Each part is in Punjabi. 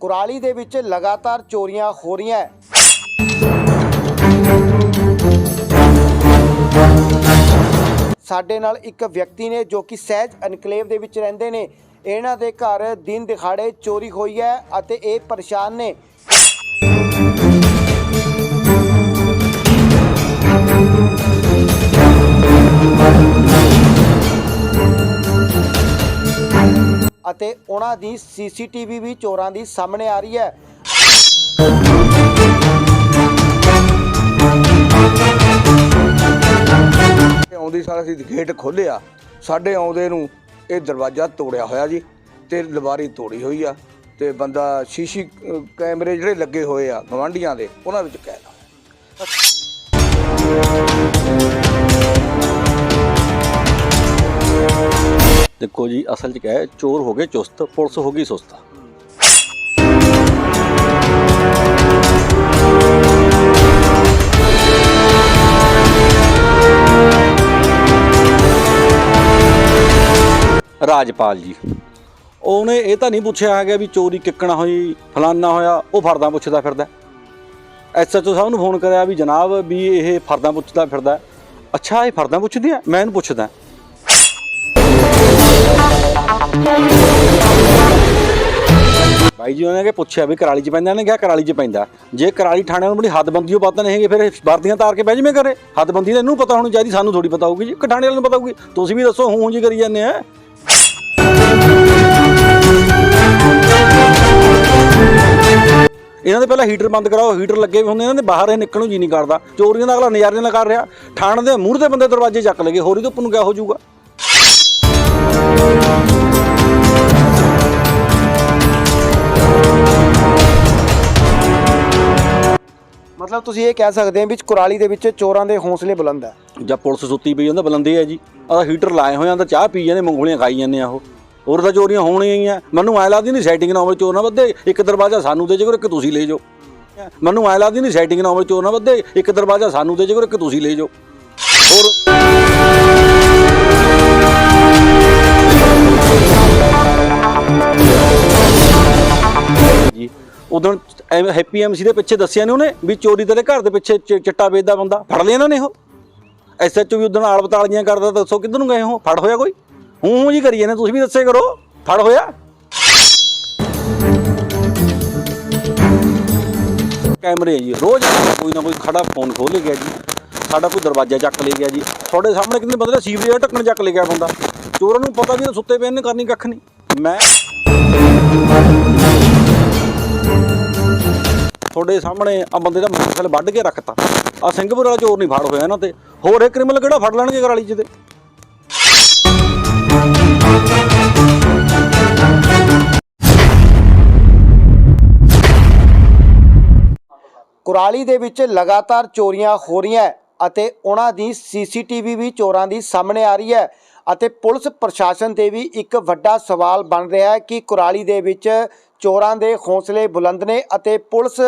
ਕੁਰਾਲੀ ਦੇ ਵਿੱਚ ਲਗਾਤਾਰ ਚੋਰੀਆਂ ਹੋ ਰਹੀਆਂ ਹੈ। ਸਾਡੇ ਨਾਲ ਇੱਕ ਵਿਅਕਤੀ ਨੇ ਜੋ ਕਿ ਸਹਿਜ ਐਨਕਲੇਵ ਦੇ ਵਿੱਚ ਰਹਿੰਦੇ ਨੇ ਇਹਨਾਂ ਦੇ ਘਰ ਦਿਨ ਦਿਖਾੜੇ ਚੋਰੀ ਹੋਈ ਹੈ ਅਤੇ ਇਹ ਪਰੇਸ਼ਾਨ ਨੇ ਅਤੇ ਉਹਨਾਂ ਦੀ ਸੀਸੀਟੀਵੀ ਵੀ ਚੋਰਾਂ ਦੀ ਸਾਹਮਣੇ ਆ ਰਹੀ ਹੈ। ਆਉਂਦੀ ਸਾਰ ਅਸੀਂ ਗੇਟ ਖੋਲ੍ਹਿਆ। ਸਾਡੇ ਆਉਂਦੇ ਨੂੰ ਇਹ ਦਰਵਾਜ਼ਾ ਤੋੜਿਆ ਹੋਇਆ ਜੀ ਤੇ ਲਵਾਰੀ ਤੋੜੀ ਹੋਈ ਆ ਤੇ ਬੰਦਾ ਸ਼ੀਸ਼ੀ ਅਹ, ਕੈਮਰੇ ਜਿਹੜੇ ਲੱਗੇ ਹੋਏ ਆ ਗਵਾਂਢੀਆਂ ਦੇ ਉਹਨਾਂ ਵਿੱਚ ਕੈਦ ਆ। ਦੇਖੋ ਜੀ, ਅਸਲ 'ਚ ਕਿਹਾ ਹੈ ਚੋਰ ਹੋ ਗਏ ਚੁਸਤ, ਪੁਲਿਸ ਹੋ ਗਈ ਸੁਸਤ। ਰਾਜਪਾਲ ਜੀ, ਉਹਨੇ ਇਹ ਤਾਂ ਨਹੀਂ ਪੁੱਛਿਆ ਹੈਗਾ ਵੀ ਚੋਰੀ ਕਿੱਕਣਾ ਹੋਈ, ਫਲਾਨਾ ਹੋਇਆ, ਉਹ ਫਰਦਾ ਪੁੱਛਦਾ ਫਿਰਦਾ। ਐਸਐਚਓ ਸਾਹਿਬ ਨੂੰ ਫੋਨ ਕਰਿਆ ਵੀ ਜਨਾਬ ਵੀ ਇਹ ਫਰਦਾ ਪੁੱਛਦਾ ਫਿਰਦਾ। ਅੱਛਾ, ਇਹ ਫਰਦਾ ਪੁੱਛਦੀ ਆ ਮੈਂ ਇਹਨੂੰ ਪੁੱਛਦਾ। ਬਾਈ ਜੀ ਉਹਨੇ ਕਿ ਪੁੱਛਿਆ ਵੀ ਕਰਾਲੀ ਚ ਪੈਂਦਾ ਨੇ ਕਿਹਾ ਕਰਾਲੀ ਚ ਪੈਂਦਾ। ਜੇ ਕਰਾਲੀ ਥਾਣੇ ਨੂੰ ਬੜੀ ਹੱਦਬੰਦੀ ਉਹ ਪਤਾ ਨਹੀਂ ਹੈਗੇ ਫਿਰ ਵਰਦੀਆਂ ਤਾਰ ਕੇ ਬਹਿ ਜਿਵੇਂ ਕਰੇ ਹੱਦਬੰਦੀ ਤਾਂ ਇਹਨੂੰ ਪਤਾ ਹੋਣੀ ਚਾਹੀਦੀ, ਸਾਨੂੰ ਥੋੜੀ ਪਤਾ ਹੋਊਗੀ ਜੀ। ਕਠਾਣੇ ਵਾਲੇ ਨੂੰ ਪਤਾ ਹੋਊਗੀ। ਤੁਸੀਂ ਵੀ ਦੱਸੋ ਹੂੰ ਜੀ ਕਰੀ ਜਾਂਦੇ ਆ। ਇਹਨਾਂ ਦੇ ਪਹਿਲਾਂ ਹੀਟਰ ਬੰਦ ਕਰਾਓ, ਹੀਟਰ ਲੱਗੇ ਵੀ ਹੁੰਦੇ ਇਹਨਾਂ ਦੇ ਬਾਹਰ ਇਹ ਨਿਕਲਣ ਜੀ ਨਹੀਂ ਕਰਦਾ। ਚੋਰੀਆਂ ਦਾ ਅਗਲਾ ਨਜ਼ਾਰੇ ਨਾਲ ਕਰ ਰਿਹਾ। ਥਾਣ ਦੇ ਮੂਹਰੇ ਦੇ ਬੰਦੇ ਦਰਵਾਜ਼ੇ ਚੱਕ ਲਗੇ, ਹੋਰੀ ਤੋਂ ਉੱਪਰ ਨੂੰ ਕਿਆ ਹੋ ਜਾਊਗਾ? ਮਤਲਬ ਤੁਸੀਂ ਇਹ ਕਹਿ ਸਕਦੇ ਹੋ ਵੀ ਕੁਰਾਲੀ ਦੇ ਵਿੱਚ ਚੋਰਾਂ ਦੇ ਹੌਸਲੇ ਬੁਲੰਦ ਹੈ ਜਾਂ ਪੁਲਿਸ ਸੁੱਤੀ ਪਈ ਹੁੰਦਾ ਬਲੰਦੇ ਹੈ ਜੀ। ਆਹ ਹੀਟਰ ਲਾਏ ਹੋਏ ਆ ਤਾਂ ਚਾਹ ਪੀ ਜਾਂਦੇ, ਮੂੰਗਫਲੀਆਂ ਖਾਈ ਜਾਂਦੇ ਆ ਉਹ। ਹੋਰ ਤਾਂ ਚੋਰੀਆਂ ਹੋਣੀਆਂ ਹੀ ਆ। ਮੈਨੂੰ ਐ ਲੱਗਦੀ ਨਹੀਂ ਸੈਟਿੰਗ ਨਾ ਹੋਵੇ ਚੋਰ ਨਾ ਵੱਧੇ, ਇੱਕ ਦਰਵਾਜ਼ਾ ਸਾਨੂੰ ਦੇ ਜਾਓ ਇੱਕ ਤੁਸੀਂ ਲੈ ਜਾਓ। ਮੈਨੂੰ ਐ ਲੱਗਦੀ ਨਹੀਂ ਸੈਟਿੰਗ ਨਾ ਹੋਵੇ ਚੋਰ ਨਾ ਵੱਧੇ, ਇੱਕ ਦਰਵਾਜ਼ਾ ਸਾਨੂੰ ਦੇ ਜਾਓ ਇੱਕ ਤੁਸੀਂ ਲੈ ਜਾਓ। ਹੋਰ ਉਦੋਂ ਐਵੇਂ ਹੈਪੀ ਐਮਸੀ ਦੇ ਪਿੱਛੇ ਦੱਸਿਆ ਨੇ ਉਹਨੇ ਵੀ ਚੋਰੀ ਤੇਰੇ ਘਰ ਦੇ ਪਿੱਛੇ ਚਿੱਟਾ ਵੇਚਦਾ ਬੰਦਾ। ਫੜ ਲਿਆ ਇਹਨਾਂ ਨੇ ਉਹ। ਐਸਐਚਓ ਵੀ ਉਦੋਂ ਆਲ ਬਤਾਲੀਆਂ ਕਰਦਾ ਦੱਸੋ ਕਿੱਧਰ ਨੂੰ ਗਏ ਹੋ? ਫੜ ਹੋਇਆ ਕੋਈ? ਹੂੰ ਹੂੰ ਜੀ ਕਰੀਏ ਨੇ ਤੁਸੀਂ ਵੀ ਦੱਸੇ ਕਰੋ। ਫੜ ਹੋਇਆ? ਕੈਮਰੇ ਜੀ, ਰੋਜ਼ ਕੋਈ ਨਾ ਕੋਈ ਖੜਾ ਫੋਨ ਖੋਲ ਗਿਆ ਜੀ। ਸਾਡਾ ਕੋਈ ਦਰਵਾਜ਼ਾ ਚੱਕ ਲੈ ਗਿਆ ਜੀ। ਤੁਹਾਡੇ ਸਾਹਮਣੇ ਕਿੰਨੇ ਬੰਦੇ ਦਾ ਸੀਵਰੇਜ ਢੱਕਣ ਚੱਕ ਲੈ ਗਿਆ ਬੰਦਾ। ਚੋਰਾਂ ਨੂੰ ਪਤਾ ਵੀ ਇਹ ਸੁੱਤੇ ਪਏ ਨੇ, ਕਰਨੀ ਕੱਖ ਨਹੀਂ ਮੈਂ ਤੁਹਾਡੇ ਸਾਹਮਣੇ ਆ ਬੰਦੇ ਦਾ ਮੋਟਰਸਾਈਕਲ ਵੱਢ ਕੇ ਰੱਖਤਾ। ਆ ਸਿੰਘਪੁਰ ਵਾਲਾ ਚੋਰ ਨਹੀਂ ਫੜ ਹੋਇਆ ਇਹਨਾਂ ਤੇ। ਹੋਰ ਇਹ ਕ੍ਰਿਮੀਨਲ ਕਿਹੜਾ ਫੜ ਲੈਣਗੇ ਕਰਾਲੀ ਚ ਤੇ? ਕੁਰਾਲੀ ਦੇ ਵਿੱਚ ਲਗਾਤਾਰ ਚੋਰੀਆਂ ਹੋ ਰਹੀਆਂ ਅਤੇ ਉਹਨਾਂ ਦੀ ਸੀਸੀਟੀਵੀ ਵੀ ਚੋਰਾਂ ਦੀ ਸਾਹਮਣੇ ਆ ਰਹੀ ਹੈ ਅਤੇ ਪੁਲਿਸ ਪ੍ਰਸ਼ਾਸਨ ਤੇ ਵੀ ਇੱਕ ਵੱਡਾ ਸਵਾਲ ਬਣ ਰਿਹਾ ਹੈ ਕਿ ਕੁਰਾਲੀ ਦੇ ਵਿੱਚ ਚੋਰਾਂ ਦੇ ਹੌਸਲੇ ਬੁਲੰਦ ਨੇ ਅਤੇ ਪੁਲਿਸ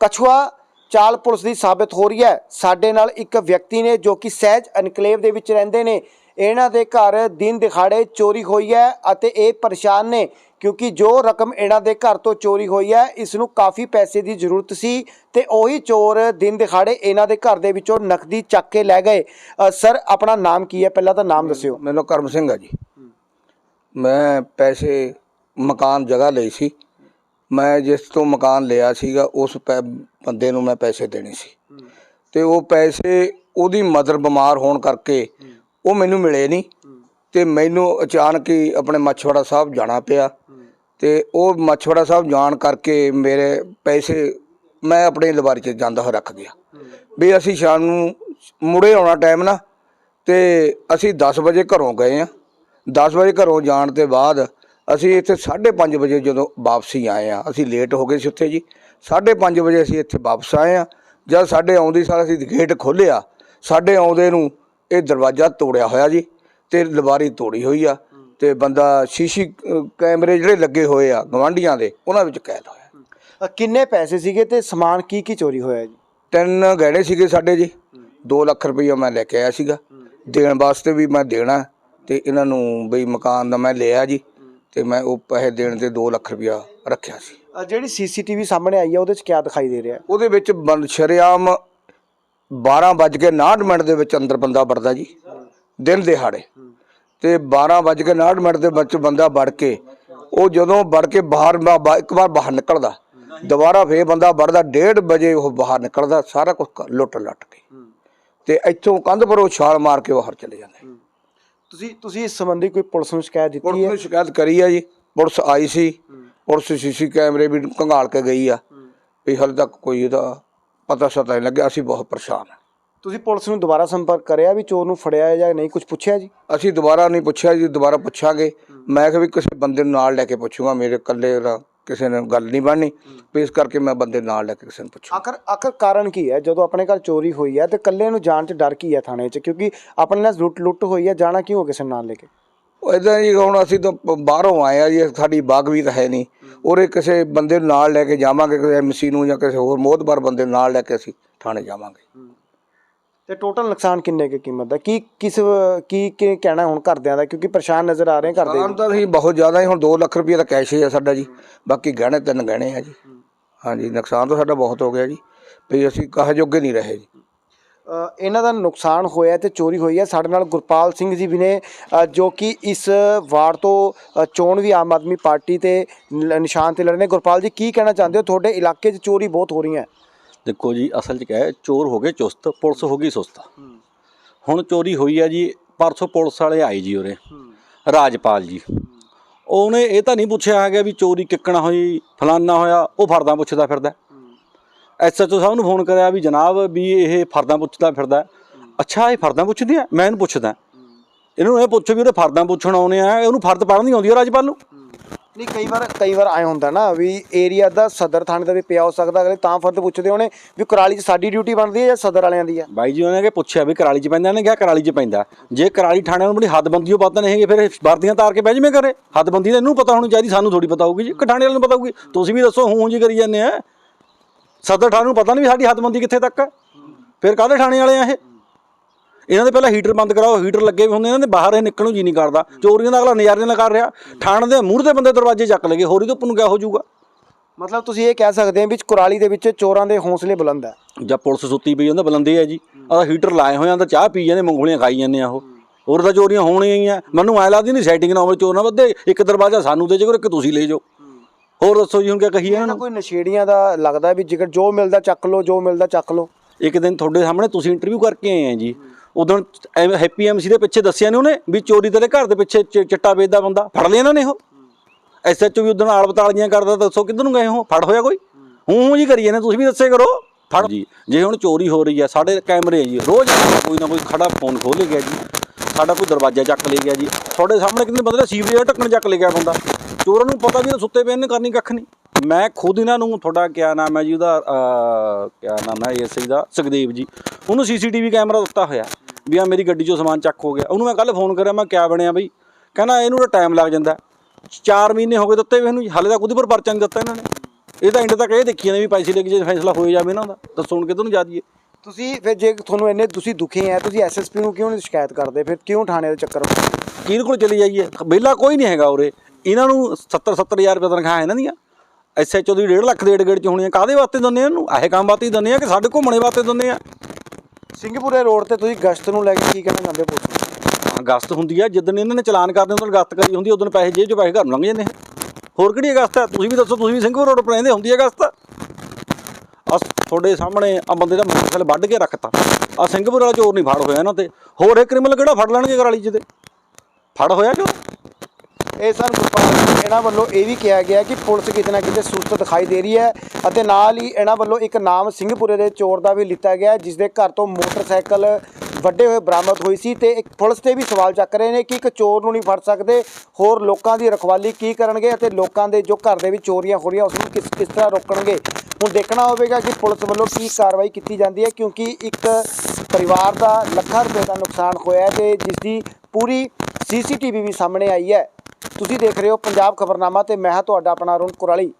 ਕਛੂਆ ਚਾਲ ਪੁਲਿਸ ਦੀ ਸਾਬਤ ਹੋ ਰਹੀ ਹੈ। ਸਾਡੇ ਨਾਲ ਇੱਕ ਵਿਅਕਤੀ ਨੇ ਜੋ ਕਿ ਸਹਿਜ ਐਨਕਲੇਵ ਦੇ ਵਿੱਚ ਰਹਿੰਦੇ ਨੇ। ਇਹਨਾਂ ਦੇ ਘਰ ਦਿਨ ਦਿਖਾੜੇ ਚੋਰੀ ਹੋਈ ਹੈ ਅਤੇ ਇਹ ਪਰੇਸ਼ਾਨ ਨੇ ਕਿਉਂਕਿ ਜੋ ਰਕਮ ਇਹਨਾਂ ਦੇ ਘਰ ਤੋਂ ਚੋਰੀ ਹੋਈ ਹੈ, ਇਸ ਨੂੰ ਕਾਫੀ ਪੈਸੇ ਦੀ ਜ਼ਰੂਰਤ ਸੀ ਤੇ ਉਹੀ ਚੋਰ ਦਿਨ ਦਿਖਾੜੇ ਇਹਨਾਂ ਦੇ ਘਰ ਦੇ ਵਿੱਚੋਂ ਨਕਦੀ ਚੱਕ ਕੇ ਲੈ ਗਏ। ਸਰ, ਆਪਣਾ ਨਾਮ ਕੀ ਹੈ? ਪਹਿਲਾਂ ਤਾਂ ਨਾਮ ਦੱਸਿਓ। ਮੈਨੂੰ ਕਰਮ ਸਿੰਘ ਆ ਜੀ। ਮੈਂ ਪੈਸੇ ਮਕਾਨ ਜਗ੍ਹਾ ਲਈ ਸੀ। ਮੈਂ ਜਿਸ ਤੋਂ ਮਕਾਨ ਲਿਆ ਸੀਗਾ, ਉਸ ਪੈ- ਬੰਦੇ ਨੂੰ ਮੈਂ ਪੈਸੇ ਦੇਣੇ ਸੀ। ਤੇ ਉਹ ਪੈਸੇ ਉਹਦੀ ਮਦਰ ਬਿਮਾਰ ਹੋਣ ਕਰਕੇ ਉਹ ਮੈਨੂੰ ਮਿਲੇ ਨਹੀਂ। ਤੇ ਮੈਨੂੰ ਅਚਾਨਕ ਹੀ ਆਪਣੇ ਮੱਛਵਾੜਾ ਸਾਹਿਬ ਜਾਣਾ ਪਿਆ। ਤੇ ਉਹ ਮੱਛਵਾੜਾ ਸਾਹਿਬ ਜਾਣ ਕਰਕੇ ਮੇਰੇ ਪੈਸੇ ਮੈਂ ਆਪਣੇ ਲਵਾਰੀ 'ਚ ਜਾਂਦਾ ਹੋਇਆ ਰੱਖ ਗਿਆ। ਵੀ ਅਸੀਂ ਸ਼ਾਮ ਨੂੰ ਮੁੜੇ ਆਉਣਾ ਟਾਈਮ ਨਾ, ਤੇ ਅਸੀਂ 10 ਵਜੇ ਘਰੋਂ ਗਏ ਆ 10 ਵਜੇ ਘਰੋਂ ਜਾਣ ਤੇ ਬਾਅਦ ਅਸੀਂ ਇੱਥੇ 5:30 ਵਜੇ ਜਦੋਂ ਵਾਪਸੀ ਆਏ ਆ ਅਸੀਂ ਲੇਟ ਹੋ ਗਏ ਸੀ ਉੱਥੇ ਜੀ। 5:30 ਵਜੇ ਅਸੀਂ ਇੱਥੇ ਵਾਪਸ ਆਏ ਆ ਜਦ ਸਾਡੇ ਆਉਂਦੀ ਸਾਰ ਅਸੀਂ ਗੇਟ ਖੋਲ੍ਹਿਆ ਸਾਡੇ ਆਉਂਦੇ ਨੂੰ ਇਹ ਦਰਵਾਜ਼ਾ ਤੋੜਿਆ ਹੋਇਆ ਜੀ ਤੇ ਲਵਾਰੀ ਤੋੜੀ ਹੋਈ ਆ ਤੇ ਬੰਦਾ ਸ਼ੀਸ਼ੀ ਕੈਮਰੇ ਜਿਹੜੇ ਲੱਗੇ ਹੋਏ ਆ ਗਵਾਂਢੀਆਂ ਦੇ ਉਹਨਾਂ ਵਿੱਚ ਕੈਦ ਹੋਇਆ। ਕਿੰਨੇ ਪੈਸੇ ਸੀਗੇ ਤੇ ਸਮਾਨ ਕੀ ਕੀ ਚੋਰੀ ਹੋਇਆ ਜੀ? ਤਿੰਨ ਗਹਿਣੇ ਸੀਗੇ ਸਾਡੇ ਜੀ 2 ਲੱਖ ਰੁਪਈਆ ਮੈਂ ਲੈ ਕੇ ਆਇਆ ਸੀਗਾ। ਦੇਣ ਵਾਸਤੇ ਵੀ ਮੈਂ ਦੇਣਾ ਤੇ ਇਹਨਾਂ ਨੂੰ ਬਈ ਮਕਾਨ ਦਾ ਮੈਂ ਲਿਆ ਜੀ। ਤੇ ਮੈਂ ਉਹ ਪੈਸੇ ਦੇਣ ਦੇ 2 ਲੱਖ ਰੁਪਇਆ ਰੱਖਿਆ ਸੀ। ਅ, ਜਿਹੜੀ ਸੀਸੀਟੀਵੀ ਸਾਹਮਣੇ ਆਈ ਹੈ ਉਹਦੇ 'ਚ ਕੀ ਦਿਖਾਈ ਦੇ ਰਿਹਾ? ਹੈ? ਉਹਦੇ ਵਿੱਚ ਬੰ- ਸ਼ਰੇਆਮ 12 ਵੱਜ ਕੇ 59 ਮਿੰਟ ਦੇ ਵਿੱਚ ਅੰਦਰ ਬੰਦਾ ਵੜਦਾ ਜੀ। ਦਿਨ ਦਿਹਾੜੇ। ਤੇ 12 ਵੱਜ ਕੇ 59 ਮਿੰਟ ਦੇ ਵਿੱਚ ਬੰਦਾ ਵੜ ਕੇ ਉਹ ਜਦੋਂ ਵੜ ਕੇ ਬਾਹਰ ਬਾ- ਬਾ- ਇੱਕ ਵਾਰ ਬਾਹਰ ਨਿਕਲਦਾ ਦੁਬਾਰਾ ਫੇਰ ਬੰਦਾ ਵੜਦਾ 1:30 ਵਜੇ ਉਹ ਬਾਹਰ ਨਿਕਲਦਾ ਸਾਰਾ ਕੁਝ ਲੁੱਟ ਲੱਟ ਕੇ। ਤੇ ਇੱਥੋਂ ਕੰਧ ਪਰ ਉਹ ਛਾਲ ਮਾਰ ਕੇ ਬਾਹਰ ਚਲੇ ਜਾਂਦੇ। ਤੁਸੀਂ ਤੁਸੀਂ ਇਸ ਸੰਬੰਧੀ ਕੋਈ ਪੁਲਿਸ ਨੂੰ ਸ਼ਿਕਾਇਤ ਦਿੱਤੀ ਪੁਲਿਸ ਹੈ? ਨੂੰ ਸ਼ਿਕਾਇਤ ਕਰੀ ਆ ਜੀ। ਪੁਲਿਸ ਆਈ ਸੀ। ਪੁਲਿਸ ਸੀਸੀ ਕੈਮਰੇ ਵੀ ਕੰਗਾਲ ਕੇ ਗਈ ਆ। ਵੀ ਹਾਲੇ ਤੱਕ ਕੋਈ ਇਹਦਾ ਪਤਾ ਸਤਾ ਨਹੀਂ ਲੱਗਿਆ। ਅਸੀਂ ਬਹੁਤ ਪਰੇਸ਼ਾਨ ਹਾਂ ਤੁਸੀਂ ਪੁਲਿਸ ਨੂੰ ਦੁਬਾਰਾ ਸੰਪਰਕ ਕਰਿਆ ਵੀ ਚੋਰ ਨੂੰ ਫੜਿਆ ਹੈ ਜਾਂ ਨਹੀਂ? ਕੁਝ ਪੁੱਛਿਆ ਜੀ? ਅਸੀਂ ਦੁਬਾਰਾ ਨਹੀਂ ਪੁੱਛਿਆ ਜੀ। ਦੁਬਾਰਾ ਪੁੱਛਾਂਗੇ। ਮੈਂ ਕਿਹਾ ਵੀ ਕਿਸੇ ਬੰਦੇ ਨੂੰ ਨਾਲ ਲੈ ਕੇ ਪੁੱਛੂਗਾ। ਮੇਰੇ ਇਕੱਲੇ ਦਾ ਕਿਸੇ ਨਾਲ ਗੱਲ ਨਹੀਂ ਬਣਨੀ ਇਸ ਕਰਕੇ ਮੈਂ ਬੰਦੇ ਨਾਲ ਲੈ ਕੇ ਕਿਸੇ ਨੂੰ ਪੁੱਛੂ। ਆਖਰ ਆਖਰ ਕਾਰਨ ਕੀ ਹੈ? ਜਦੋਂ ਆਪਣੇ ਘਰ ਚੋਰੀ ਹੋਈ ਹੈ ਤੇ ਇਕੱਲੇ ਨੂੰ ਜਾਣ 'ਚ ਡਰ ਕੀ ਹੈ ਥਾਣੇ 'ਚ? ਕਿਉਂਕਿ ਆਪਣੇ ਨਾਲ ਲੁੱਟ ਲੁੱਟ ਹੋਈ ਹੈ ਜਾਣਾ ਕਿਉਂ ਕਿਸੇ ਨਾਲ ਲੈ ਕੇ? ਉਹ ਇਦਾਂ ਜੀ ਹੁਣ ਅਸੀਂ ਤਾਂ ਬਾਹਰੋਂ ਆਏ ਆ ਜੀ ਸਾਡੀ ਬਾਗ ਵੀ ਤਾਂ ਹੈ ਨਹੀਂ। ਔਰ ਕਿਸੇ ਬੰਦੇ ਨੂੰ ਨਾਲ ਲੈ ਕੇ ਜਾਵਾਂਗੇ ਕਿਸੇ ਐਮਸੀ ਨੂੰ ਜਾਂ ਕਿਸੇ ਹੋਰ ਮੋਹਤਬਰ ਬੰਦੇ ਨੂੰ ਨਾਲ ਲੈ ਕੇ ਅਸੀਂ ਥਾਣੇ ਜਾਵਾਂਗੇ। ਤੇ ਟੋਟਲ ਨੁਕਸਾਨ ਕਿੰਨੇ ਕੀ ਕੀਮਤ ਦਾ? ਕੀ ਕਿਸ ਕੀ ਕੀ ਕਹਿਣਾ ਹੁਣ ਘਰਦਿਆਂ ਦਾ? ਕਿਉਂਕਿ ਪਰੇਸ਼ਾਨ ਨਜ਼ਰ ਆ ਰਹੇ ਘਰਦੇ ਨੁਕਸਾਨ ਤਾਂ ਅਸੀਂ ਬਹੁਤ ਜ਼ਿਆਦਾ ਹੀ ਹੁਣ 2 ਲੱਖ ਰੁਪਏ ਦਾ ਕੈਸ਼ ਹੀ ਆ ਸਾਡਾ ਜੀ। ਬਾਕੀ ਗਹਿਣੇ ਤਿੰਨ ਗਹਿਣੇ ਆ ਜੀ। ਹਾਂਜੀ ਨੁਕਸਾਨ ਤਾਂ ਸਾਡਾ ਬਹੁਤ ਹੋ ਗਿਆ ਜੀ। ਵੀ ਅਸੀਂ ਕਹਾ ਜੋਗੇ ਨਹੀਂ ਰਹੇ ਜੀ। ਇਹਨਾਂ ਦਾ ਨੁਕਸਾਨ ਹੋਇਆ ਤੇ ਚੋਰੀ ਹੋਈ ਹੈ ਸਾਡੇ ਨਾਲ ਗੁਰਪਾਲ ਸਿੰਘ ਜੀ ਵੀ ਨੇ ਜੋ ਕਿ ਇਸ ਵਾਰਡ ਤੋਂ ਚੋਣ ਵੀ ਆਮ ਆਦਮੀ ਪਾਰਟੀ ਤੇ ਨਿਸ਼ਾਨ ਤੇ ਲੜ ਰਹੇ ਨੇ। ਗੁਰਪਾਲ ਜੀ ਕੀ ਕਹਿਣਾ ਚਾਹੁੰਦੇ ਹੋ? ਤੁਹਾਡੇ ਇਲਾਕੇ 'ਚ ਚੋਰੀ ਬਹੁਤ ਹੋ ਰਹੀਆਂ। ਦੇਖੋ ਜੀ ਅਸਲ 'ਚ ਕਿਹਾ ਚੋਰ ਹੋ ਗਏ ਚੁਸਤ ਪੁਲਿਸ ਹੋ ਗਈ ਸੁਸਤ। ਹੁਣ ਚੋਰੀ ਹੋਈ ਹੈ ਜੀ ਪਰਸੋਂ ਪੁਲਿਸ ਵਾਲੇ ਆਏ ਜੀ ਉਰੇ ਰਾਜਪਾਲ ਜੀ। ਉਹਨੇ ਇਹ ਤਾਂ ਨਹੀਂ ਪੁੱਛਿਆ ਹੈਗਾ ਵੀ ਚੋਰੀ ਕਿੱਕਣਾ ਹੋਈ ਫਲਾਨਾ ਹੋਇਆ ਉਹ ਫਰਦਾਂ ਪੁੱਛਦਾ ਫਿਰਦਾ। ਐਸਐਚਓ ਸਾਹਿਬ ਨੂੰ ਫੋਨ ਕਰਿਆ ਵੀ ਜਨਾਬ ਵੀ ਇਹ ਫਰਦਾਂ ਪੁੱਛਦਾ ਫਿਰਦਾ। ਅੱਛਾ ਇਹ ਫਰਦਾਂ ਪੁੱਛਦੇ ਆ? ਮੈਂ ਇਹਨੂੰ ਪੁੱਛਦਾ। ਇਹਨੂੰ ਇਹ ਪੁੱਛੋ ਵੀ ਉਹਦੇ ਫਰਦਾਂ ਪੁੱਛਣ ਆਉਨੇ ਆ ਉਹਨੂੰ ਫਰਦ ਪੜ੍ਹਨ ਨਹੀਂ ਆਉਂਦੀ ਰਾਜਪਾਲ ਨੂੰ। ਨਹੀਂ, ਕਈ ਵਾਰ ਕਈ ਵਾਰ ਆਏ ਹੁੰਦਾ ਨਾ ਵੀ ਏਰੀਆ ਦਾ ਸਦਰ ਥਾਣੇ ਦਾ ਵੀ ਪਿਆ ਹੋ ਸਕਦਾ, ਅਗਲੇ ਤਾਂ ਫਰਦ ਪੁੱਛਦੇ ਹੋਣੇ ਵੀ ਕੁਰਾਲੀ 'ਚ ਸਾਡੀ ਡਿਊਟੀ ਬਣਦੀ ਹੈ ਜਾਂ ਸਦਰ ਵਾਲਿਆਂ ਦੀ ਹੈ? ਬਾਈ ਜੀ, ਉਹਨੇ ਕਿ ਪੁੱਛਿਆ ਵੀ ਕਰਾਲੀ 'ਚ ਪੈਂਦਾ ਇਹਨੇ ਕਿਹਾ ਕਰਾਲੀ 'ਚ ਪੈਂਦਾ। ਜੇ ਕਰਾਲੀ ਥਾਣੇ ਨੂੰ ਬੜੀ ਹੱਦਬੰਦੀ ਉਹ ਪਤਾ ਨਹੀਂ ਹੈਗੀ, ਫਿਰ ਵਰਦੀਆਂ ਤਾਰ ਕੇ ਬਹਿ ਜਵੇਂ ਕਰੇ ਹੱਦਬੰਦੀ ਤਾਂ ਇਹਨੂੰ ਪਤਾ ਹੋਣੀ ਚਾਹੀਦੀ, ਸਾਨੂੰ ਥੋੜੀ ਪਤਾ ਹੋਊਗੀ ਜੀ। ਕਠਾਣੇ ਵਾਲਿਆਂ ਨੂੰ ਪਤਾ ਹੋਊਗੀ। ਤੁਸੀਂ ਵੀ ਦੱਸੋ ਹੂੰ ਜੀ ਕਰੀ ਜਾਂਦੇ ਆ। ਸਦਰ ਥਾਣੇ ਨੂੰ ਪਤਾ ਨਹੀਂ ਵੀ ਸਾਡੀ ਹੱਦਬੰਦੀ ਕਿੱਥੇ ਤੱਕ ਹੈ। ਫਿਰ ਕਾਹਦੇ ਥਾਣੇ ਵਾਲੇ ਆ ਇਹ? ਇਹਨਾਂ ਦੇ ਪਹਿਲਾਂ ਹੀਟਰ ਬੰਦ ਕਰਾਓ ਹੀਟਰ ਲੱਗੇ ਵੀ ਹੁੰਦੇ ਇਹਨਾਂ ਦੇ ਬਾਹਰ ਇਹ ਨਿਕਲਣ ਨੂੰ ਜੀ ਨਹੀਂ ਕਰਦਾ। ਚੋਰੀਆਂ ਦਾ ਅਗਲਾ ਨਜ਼ਾਰੇ ਨਾਲ ਕਰ ਰਿਹਾ। ਥਾਣੇ ਦੇ ਮੂਹਰ ਦੇ ਬੰਦੇ ਦਰਵਾਜ਼ੇ ਚੱਕ ਲਗੇ ਹੋਰ ਹੀ ਤੋਂ ਨੂੰ ਕਿਆ ਹੋ ਜਾਊਗਾ? ਮਤਲਬ ਤੁਸੀਂ ਇਹ ਕਹਿ ਸਕਦੇ ਹੋ ਵੀ ਕੁਰਾਲੀ ਦੇ ਵਿੱਚ ਚੋਰਾਂ ਦੇ ਹੌਸਲੇ ਬੁਲੰਦ ਹੈ ਜਾਂ ਪੁਲਿਸ ਸੁੱਤੀ ਪਈ ਹੁੰਦਾ ਬਲੰਦੇ ਆ ਜੀ। ਆਹ ਹੀਟਰ ਲਾਏ ਹੋਏ ਆ ਤਾਂ ਚਾਹ ਪੀ ਜਾਂਦੇ ਮੂੰਗਫਲੀਆਂ ਖਾਈ ਜਾਂਦੇ ਆ ਉਹ। ਹੋਰ ਤਾਂ ਚੋਰੀਆਂ ਹੋਣੀਆਂ ਹੀ ਆ। ਮੈਨੂੰ ਐ ਲੱਗਦੀ ਨਹੀਂ ਸੈਟਿੰਗ ਨਾ ਹੋਵੇ ਚੋਰ ਨਾ ਵੱਧੇ। ਇੱਕ ਦਰਵਾਜ਼ਾ ਸਾਨੂੰ ਦੇ ਜੇ ਇੱਕ ਤੁਸੀਂ ਲੈ ਜਾਓ। ਹੋਰ ਦੱਸੋ ਜੀ ਹੁਣ ਕਿਆ ਕਹੀਏ ਇਹਨਾਂ ਨੂੰ ਕੋਈ ਨਸ਼ੇੜੀਆਂ ਦਾ ਲੱਗਦਾ ਵੀ ਜੇਕਰ ਜੋ ਮਿਲਦਾ ਚੱਕ ਲਓ ਜੋ ਮਿਲਦਾ ਚੱਕ ਲਓ। ਇੱਕ ਦਿਨ ਤੁਹਾਡੇ ਸਾਹਮਣੇ ਤੁਸੀਂ ਇੰਟਰਵਿਊ ਕਰਕੇ ਆਏ ਆ ਜੀ। ਉਦੋਂ ਐਵੇਂ ਹੈਪੀ ਐਮਸੀ ਦੇ ਪਿੱਛੇ ਦੱਸਿਆ ਨੇ ਉਹਨੇ ਵੀ ਚੋਰੀ ਤੇਰੇ ਘਰ ਦੇ ਪਿੱਛੇ ਚਿੱਟਾ ਵੇਚਦਾ ਬੰਦਾ। ਫੜ ਲਿਆ ਇਹਨਾਂ ਨੇ ਉਹ? ਐਸਐਚਓ ਵੀ ਉਦੋਂ ਆਲ ਬਤਾਲੀਆਂ ਕਰਦਾ, ਦੱਸੋ ਕਿੱਧਰ ਨੂੰ ਗਏ ਹੋ ਫੜ ਹੋਇਆ ਕੋਈ? ਹੂੰ ਹੂੰ ਜੀ ਕਰੀਏ ਨੇ ਤੁਸੀਂ ਵੀ ਦੱਸੇ ਕਰੋ। ਫੜ। ਜੀ, ਜੇ ਹੁਣ ਚੋਰੀ ਹੋ ਰਹੀ ਹੈ ਸਾਡੇ ਕੈਮਰੇ ਆ ਜੀ, ਰੋਜ਼ ਕੋਈ ਨਾ ਕੋਈ ਖੜਾ ਫੋਨ ਖੋਲ ਗਿਆ ਜੀ। ਸਾਡਾ ਕੋਈ ਦਰਵਾਜ਼ਾ ਚੱਕ ਲੈ ਗਿਆ ਜੀ। ਤੁਹਾਡੇ ਸਾਹਮਣੇ ਕਿੰਨੇ ਬੰਦੇ ਦਾ ਸੀਵਰੇਜ ਦਾ ਢੱਕਣ ਚੱਕ ਲੈ ਗਿਆ ਬੰਦਾ। ਚੋਰਾਂ ਨੂੰ ਪਤਾ ਵੀ ਇਹ ਸੁੱਤੇ ਪਏ ਨੇ, ਕਰਨੀ ਕੱਖ ਨਹੀਂ ਮੈਂ ਖੁਦ ਇਹਨਾਂ ਨੂੰ ਤੁਹਾਡਾ ਕਿਆ ਨਾਮ ਹੈ ਜੀ ਉਹਦਾ ਕਿਆ ਨਾਮ ਹੈ ਐਸਆਈ ਦਾ, ਸੁਖਦੇਵ ਜੀ। ਉਹਨੂੰ ਸੀਸੀਟੀਵੀ ਕੈਮਰਾ ਦਿੱਤਾ ਹੋਇਆ। ਵੀ ਆ ਮੇਰੀ ਗੱਡੀ 'ਚੋਂ ਸਮਾਨ ਚੱਕ ਹੋ ਗਿਆ। ਉਹਨੂੰ ਮੈਂ ਕੱਲ ਫੋਨ ਕਰਿਆ ਮੈਂ ਕਿਆ ਬਣਿਆ ਬਈ? ਕਹਿੰਦਾ ਇਹਨੂੰ ਤਾਂ ਟਾਈਮ ਲੱਗ ਜਾਂਦਾ। 4 ਮਹੀਨੇ ਹੋ ਗਏ ਦਿੱਤੇ ਵੀ ਇਹਨੂੰ ਹਾਲੇ ਤੱਕ ਉਹਦੇ ਪਰ ਪਰਚਾ ਨਹੀਂ ਦਿੱਤਾ ਇਹਨਾਂ ਨੇ। ਇਹ ਤਾਂ ਇੰਡ ਤੱਕ ਇਹ ਦੇਖੀ ਜਾਂਦੇ ਵੀ ਪੈਸੇ ਲੈ ਕੇ ਜੇ ਫੈਸਲਾ ਹੋ ਜਾਵੇ ਇਹਨਾਂ ਦਾ। ਦੱਸੋ ਹੁਣ ਕਿੱਧਰ ਨੂੰ ਜਾ ਦਈਏ ਤੁਸੀਂ ਫਿਰ ਜੇ ਤੁਹਾਨੂੰ ਇੰਨੇ ਤੁਸੀਂ ਦੁਖੀ ਹੈ ਤੁਸੀਂ ਐਸਐਸਪੀ ਨੂੰ ਕਿਉਂ ਨਹੀਂ ਸ਼ਿਕਾਇਤ ਕਰਦੇ? ਫਿਰ ਕਿਉਂ ਥਾਣੇ ਦੇ ਚੱਕਰ ਕਿਹਦੇ ਕੋਲ ਚਲੀ ਜਾਈਏ। ਵਿਹਲਾ ਕੋਈ ਨਹੀਂ ਹੈਗਾ ਉਰੇ। ਇਹਨਾਂ ਨੂੰ 70 70000 ਰੁਪਏ ਤਨਖਾਹ ਹੈ ਇਹਨਾਂ ਦੀਆਂ। ਐਸਐਚਓ ਦੀ 1.5 ਲੱਖ ਦੇ ਗੇੜ ਚ ਹੋਣੀ ਆ। ਕਾਦੇ ਵਾਸਤੇ ਦਿੰਦੇ ਆ ਇਹਨੂੰ? ਆਹੇ ਕੰਮ ਵਾਸਤੇ ਦਿੰਦੇ ਆ ਕਿ ਸਾਡੇ ਘੁੰਮਣੇ ਵਾਸਤੇ ਦਿੰਦੇ ਆ? ਸਿੰਘਪੁਰੇ ਰੋਡ ਤੇ ਤੁਸੀਂ ਗਸ਼ਤ ਨੂੰ ਲੈ ਕੇ ਕੀ ਕਹਿਣਾ ਚਾਹੁੰਦੇ ਹੋ ਪੁਲਿਸ ਨੂੰ? ਅਗਸਤ ਹੁੰਦੀ ਹੈ ਜਿੱਦਣ ਇਹਨਾਂ ਨੇ ਚਲਾਨ ਕਰਦੇ ਉਦੋਂ ਅਗਸਤ ਕਰੀ ਹੁੰਦੀ, ਉਦੋਂ ਪੈਸੇ ਜੇਬ ਚੋਂ ਪੈਸੇ ਘਰ ਨੂੰ ਲੰਘ ਜਾਂਦੇ ਆ ਹੋਰ ਕਿਹੜੀ ਅਗਸਤ ਹੈ ਤੁਸੀਂ ਵੀ ਦੱਸੋ, ਤੁਸੀਂ ਵੀ ਸਿੰਘਪੁਰ ਰੋਡ ਪਰ ਰਹਿੰਦੇ ਹੁੰਦੀ ਹੈ ਅਗਸਤ ਅਸ, ਤੁਹਾਡੇ ਸਾਹਮਣੇ ਆ ਬੰਦੇ ਦਾ ਮੋਟਰਸਾਈਕਲ ਵੱਢ ਕੇ ਰੱਖਤਾ। ਆ ਸਿੰਘਪੁਰ ਵਾਲਾ ਚੋਰ ਨਹੀਂ ਫੜ ਹੋਇਆ ਇਹਨਾਂ ਤੇ। ਹੋਰ ਇਹ ਕ੍ਰਿਮੀਨਲ ਕਿਹੜਾ ਫੜ ਲੈਣਗੇ ਕਰਾਲੀ ਚ ਤੇ? ਫੜ ਹੋਇਆ ਚੋਰ? ਇਹ ਸਰ ਗੁਰਪਾਲ ਇਹਨਾਂ ਵੱਲੋਂ ਇਹ ਵੀ ਕਿਹਾ ਗਿਆ ਕਿ ਪੁਲਿਸ ਕਿਤੇ ਨਾ ਕਿਤੇ ਸੁਸਤ ਦਿਖਾਈ ਦੇ ਰਹੀ ਹੈ ਅਤੇ ਨਾਲ ਹੀ ਇਹਨਾਂ ਵੱਲੋਂ ਇੱਕ ਨਾਮ ਸਿੰਘਪੁਰੇ ਦੇ ਚੋਰ ਦਾ ਵੀ ਲਿੱਤਾ ਗਿਆ, ਜਿਸ ਦੇ ਘਰ ਤੋਂ ਮੋਟਰਸਾਈਕਲ ਵੱਡੇ ਹੋਏ ਬਰਾਮਦ ਹੋਈ ਸੀ ਤੇ ਇੱਕ ਪੁਲਿਸ ਤੇ ਵੀ ਸਵਾਲ ਚੱਕ ਰਹੇ ਨੇ ਕਿ ਇੱਕ ਚੋਰ ਨੂੰ ਨਹੀਂ ਫੜ ਸਕਦੇ, ਹੋਰ ਲੋਕਾਂ ਦੀ ਰਖਵਾਲੀ ਕੀ ਕਰਨਗੇ ਅਤੇ ਲੋਕਾਂ ਦੇ ਜੋ ਘਰ ਦੇ ਵਿੱਚ ਚੋਰੀਆਂ ਹੋ ਰਹੀਆਂ ਉਸ ਨੂੰ ਕਿਸ ਕਿਸ ਤਰ੍ਹਾਂ ਰੋਕਣਗੇ? ਹੁਣ ਦੇਖਣਾ ਹੋਵੇਗਾ ਕਿ ਪੁਲਿਸ ਵੱਲੋਂ ਕੀ ਕਾਰਵਾਈ ਕੀਤੀ ਜਾਂਦੀ ਹੈ, ਕਿਉਂਕਿ ਇੱਕ ਪਰਿਵਾਰ ਦਾ ਲੱਖਾਂ ਰੁਪਏ ਦਾ ਨੁਕਸਾਨ ਹੋਇਆ ਹੈ ਤੇ ਜਿਸ ਦੀ ਪੂਰੀ ਸੀਸੀਟੀਵੀ ਵੀ ਸਾਹਮਣੇ ਆਈ ਹੈ। ਤੁਸੀਂ ਦੇਖ ਰਹੇ ਹੋ ਪੰਜਾਬ ਖਬਰਨਾਮਾ ਤੇ ਮੈਂ ਹਾਂ ਤੁਹਾਡਾ ਆਪਣਾ ਅਰੁਣ ਕੁਰਾਲੀ।